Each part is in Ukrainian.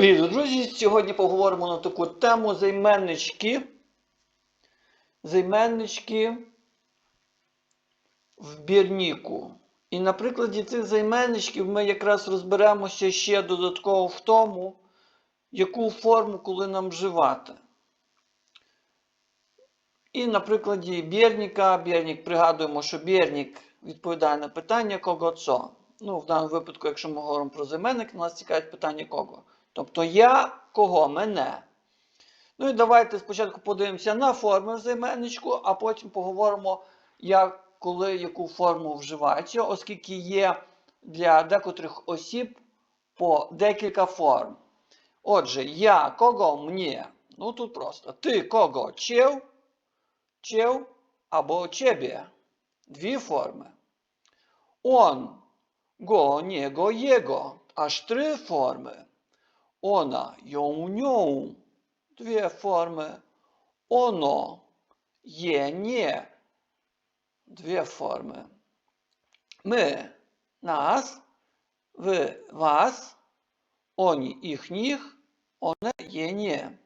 Привіт, друзі! Сьогодні поговоримо на таку тему займеннички. Займеннички в бірніку. І на прикладі цих займенничків ми якраз розберемося ще додатково в тому, яку форму коли нам вживати. І на прикладі бірніка, бірнік пригадуємо, що бірнік відповідає на питання кого цо. Ну, в даному випадку, якщо ми говоримо про займенник, нас цікавить питання кого. Тобто я кого? Мене. Ну і давайте спочатку подивимося на форми в займенничку, а потім поговоримо, як, коли яку форму вживається, оскільки є для декотрих осіб по декілька форм. Отже, я кого мені. Ну тут просто. Ти кого чев, чев або чебі. Дві форми. Он, го, него, jego. Аж три форми. Nią. Dwie formy. Ono, je, nie. Dwie formy. My, nas. Wy, was. Oni, ich, nich. One, je, nie.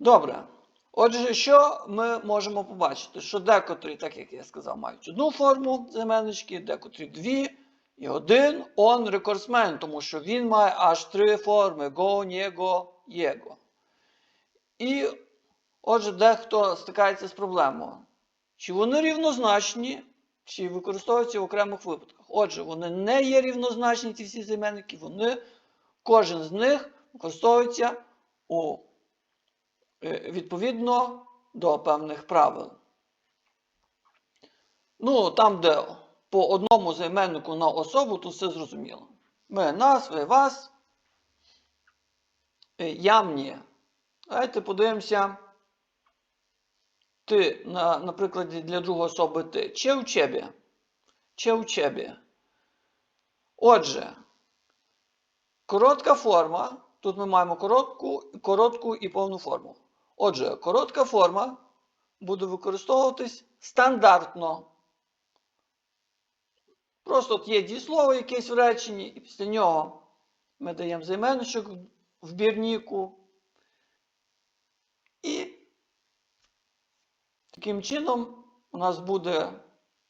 Добре. Отже, що ми можемо побачити? Що декотрі, так як я сказав, мають одну форму займеннички, декотрі дві. І один он рекордсмен, тому що він має аж три форми: го, нєго, єго. І отже, дехто стикається з проблемою. Чи вони рівнозначні, чи використовуються в окремих випадках. Отже, вони не є рівнозначні, ці всі займенники, вони, кожен з них використовується у, е, відповідно до певних правил. Ну, там, де по одному займеннику на особу, то все зрозуміло. Ми нас, ви вас. Е, Я мені. Давайте подивимося. Ти, на, на для другої особи ти. Че в чебі? Че в чебі? Отже, коротка форма. Тут ми маємо коротку, коротку і повну форму. Отже, коротка форма буде використовуватись стандартно. Просто от є дієслово якесь в реченні, і після нього ми даємо займенничок в бірніку. І таким чином у нас буде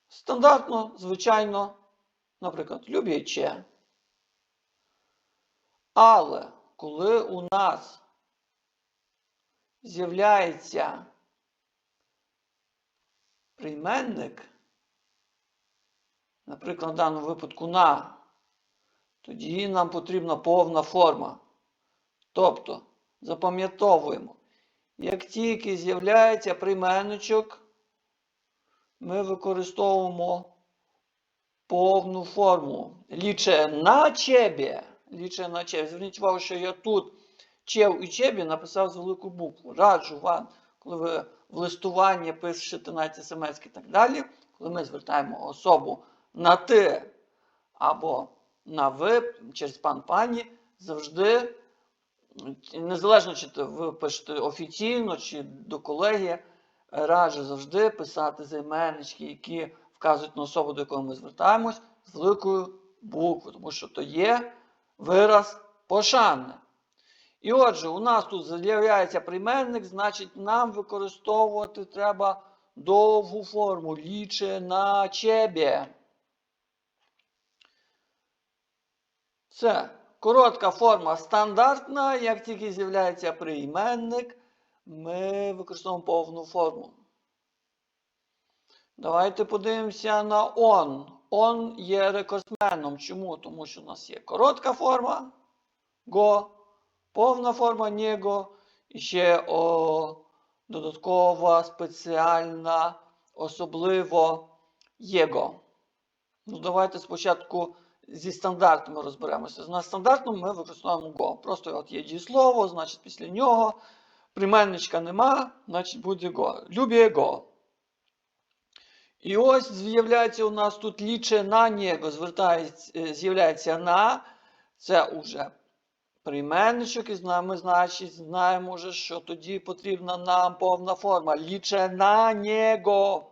стандартно, звичайно, наприклад, люб'яче. Але коли у нас з'являється прийменник, наприклад, в даному випадку на, тоді нам потрібна повна форма. Тобто, запам'ятовуємо, як тільки з'являється прийменничок, ми використовуємо повну форму. Ліче на чебі. Ліче на чебі. Зверніть увагу, що я тут чев і чебі написав з велику букву. Раджу вам, коли ви в листуванні пишете навіть смс і так далі, коли ми звертаємо особу на ти або на ви через пан пані завжди, незалежно чи ви пишете офіційно чи до колеги, раджу завжди писати займеннички, які вказують на особу, до якої ми звертаємось, з великою буквою, тому що то є вираз пошани. І отже, у нас тут з'являється прийменник, значить, нам використовувати треба довгу форму ліче на чебі. Це коротка форма стандартна. Як тільки з'являється прийменник, ми використовуємо повну форму. Давайте подивимося на он. Он є рекордсменом. Чому? Тому що у нас є коротка форма го, повна форма нього і ще о, додаткова, спеціальна, особливо єго. Ну, давайте спочатку зі стандартами розберемося. На стандартному ми використовуємо го. Просто от є дієслово, значить після нього прийменничка нема, значить буде го. Любє го. І ось з'являється у нас тут ліче на нього, з'являється на. Це уже прийменничок, і ми значить, знаємо вже, що тоді потрібна нам повна форма. Ліче на нього.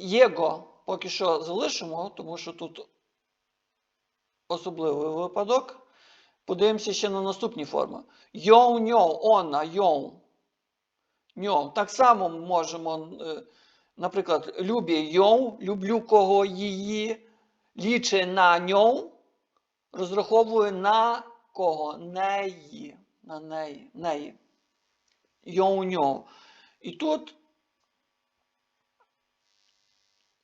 Єго поки що залишимо, тому що тут особливий випадок. Подивимося ще на наступні форми. Йоу, ньоу, она, йоу. Ньоу. Так само можемо, е, наприклад, любі йоу, люблю кого її, ліче на ньоу, розраховую на кого? Неї. На неї. неї. Йоу, ньоу. І тут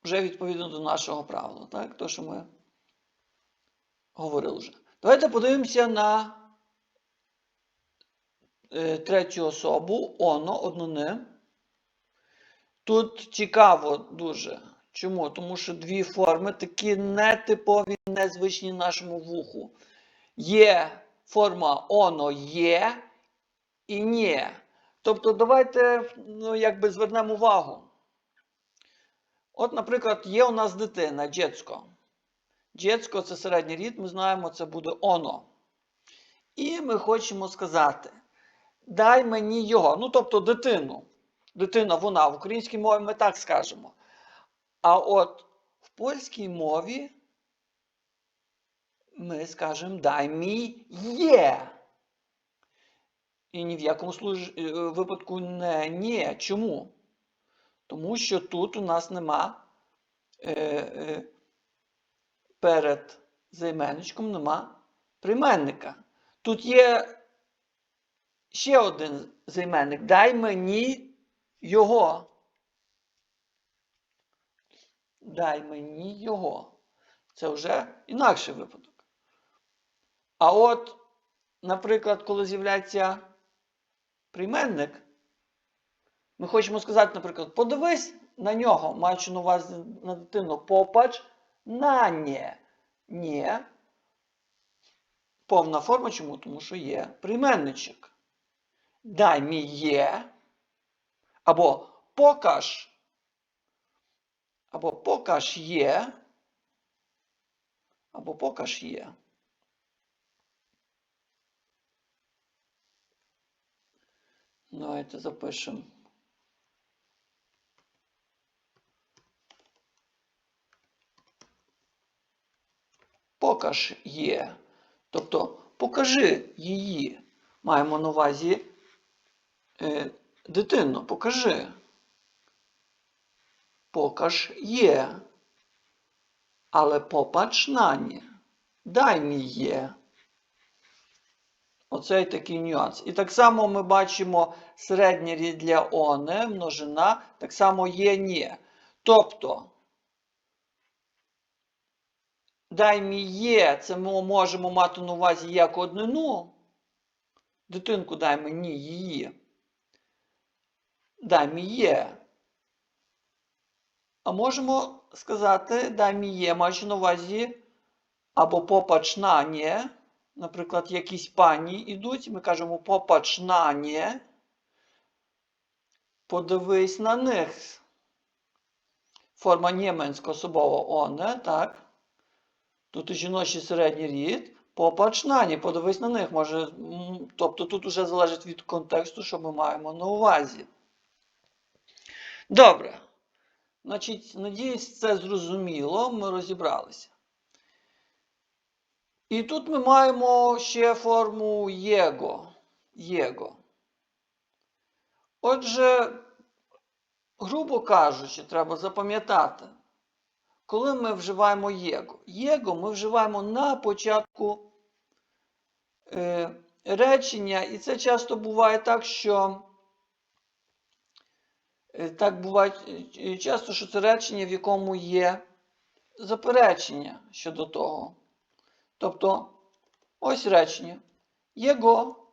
вже відповідно до нашого правила, так? То, що ми говорили вже. Давайте подивимося на е, третю особу, оно, однони. Тут цікаво дуже. Чому? Тому що дві форми такі нетипові, незвичні нашому вуху. Є форма оно є і ні. Тобто, давайте ну, якби звернемо увагу. От, наприклад, є у нас дитина, дєцько. Дєцько це середній рід, ми знаємо, це буде оно. І ми хочемо сказати: дай мені його. Ну, тобто дитину. Дитина, вона в українській мові ми так скажемо. А от в польській мові ми скажемо дай мій є. І ні в якому е, випадку не ні. Чому? Тому що тут у нас нема е, е, перед займенничком нема прийменника. Тут є ще один займенник. Дай мені його. Дай мені його. Це вже інакший випадок. А от, наприклад, коли з'являється прийменник, ми хочемо сказати, наприклад, подивись на нього, маючи на увазі на дитину, попач на нє. Нє. Повна форма чому? Тому що є прийменничок. Дай мій є. Або покаж. Або покаж є. Або покаж є. Давайте запишемо. Покаж є. Тобто покажи її. Маємо на увазі е, дитину, покажи. Покаж є. Але попач на ні. Дай мій є. Оцей такий нюанс. І так само ми бачимо середній рід для оне, множина, так само є ні. Тобто, дай мій є, це ми можемо мати на увазі як однину. Дитинку дай мені її. Дай мій є. А можемо сказати, дай мій є, маючи на увазі або попач на. Наприклад, якісь пані йдуть, ми кажемо попач на ні. Подивись на них. Форма німецька особова оне, так? Тут і жіночий середній рід. Попач на подивись на них. Може, тобто тут вже залежить від контексту, що ми маємо на увазі. Добре. Значить, надіюсь, це зрозуміло, ми розібралися. І тут ми маємо ще форму єго. єго. Отже, грубо кажучи, треба запам'ятати, коли ми вживаємо єго. Єго ми вживаємо на початку е, речення, і це часто буває так, що е, так буває е, часто, що це речення, в якому є заперечення щодо того. Тобто, ось речення. Його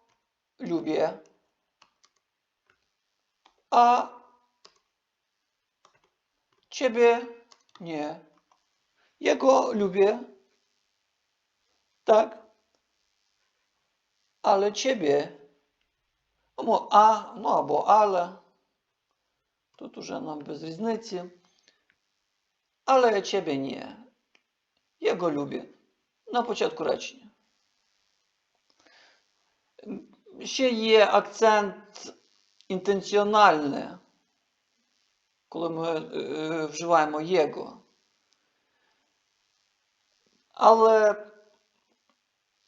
любє, а ciebie nie. Jego lubię, tak, ale ciebie, no, a, no albo ale, тут уже нам без різниці, але ciebie nie. Jego lubię. На початку речення. Ще є акцент інтенціональний, Коли ми е, вживаємо єго. Але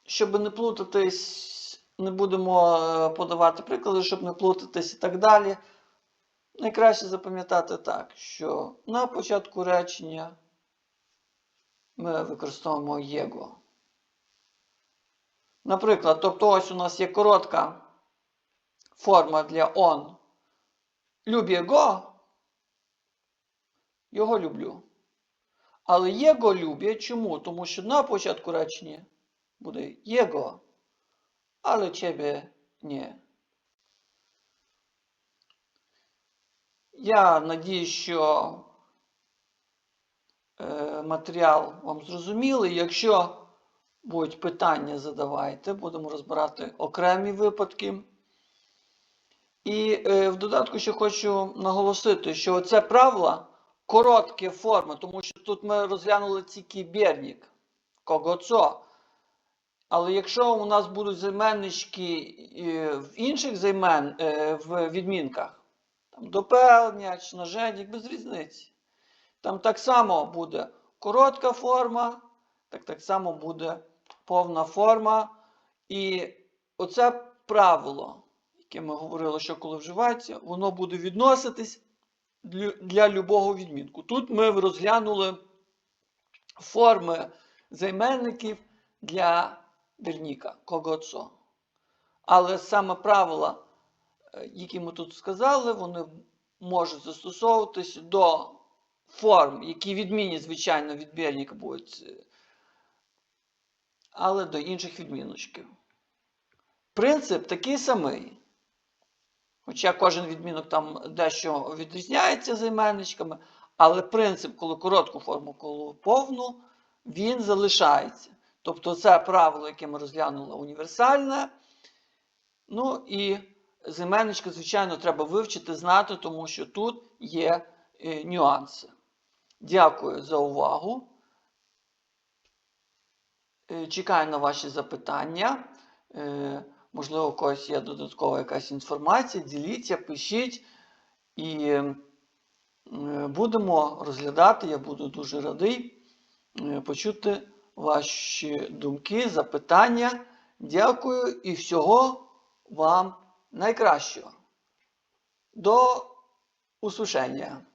щоб не плутатись, не будемо е, подавати приклади, щоб не плутатись і так далі. Найкраще запам'ятати так, що на початку речення ми використовуємо єго. Наприклад, тобто ось у нас є коротка форма для он. Люб його, його люблю. Але єго люблять чому? Тому що на початку речення буде єго, але тебе ні. Я надію, що е, матеріал вам зрозумілий. Якщо будуть питання, задавайте, будемо розбирати окремі випадки. І е, в додатку ще хочу наголосити, що це правило короткі форми, тому що тут ми розглянули тільки бірник, кого це. Але якщо у нас будуть займеннички е, в інших займен, е, в відмінках, там доповнювач, наженник, без різниці. Там так само буде коротка форма, так так само буде повна форма. І оце правило, яке ми говорили, що коли вживається, воно буде відноситись для, любого відмінку. Тут ми розглянули форми займенників для вірніка, кого це. Але саме правила, е, які ми тут сказали, вони можуть застосовуватись до форм, які відмінні, звичайно, від бірника будуть, е, але до інших відміночків. Принцип такий самий. Хоча кожен відмінок там дещо відрізняється займенничками, але принцип, коли коротку форму, коли повну, він залишається. Тобто це правило, яке ми розглянули, універсальне. Ну і займенничка, звичайно, треба вивчити, знати, тому що тут є е, нюанси. Дякую за увагу. Е, Чекаю на ваші запитання. Можливо, у когось є додаткова якась інформація. Діліться, пишіть. І будемо розглядати. Я буду дуже радий е, почути ваші думки, запитання. Дякую і всього вам найкращого. До услышання!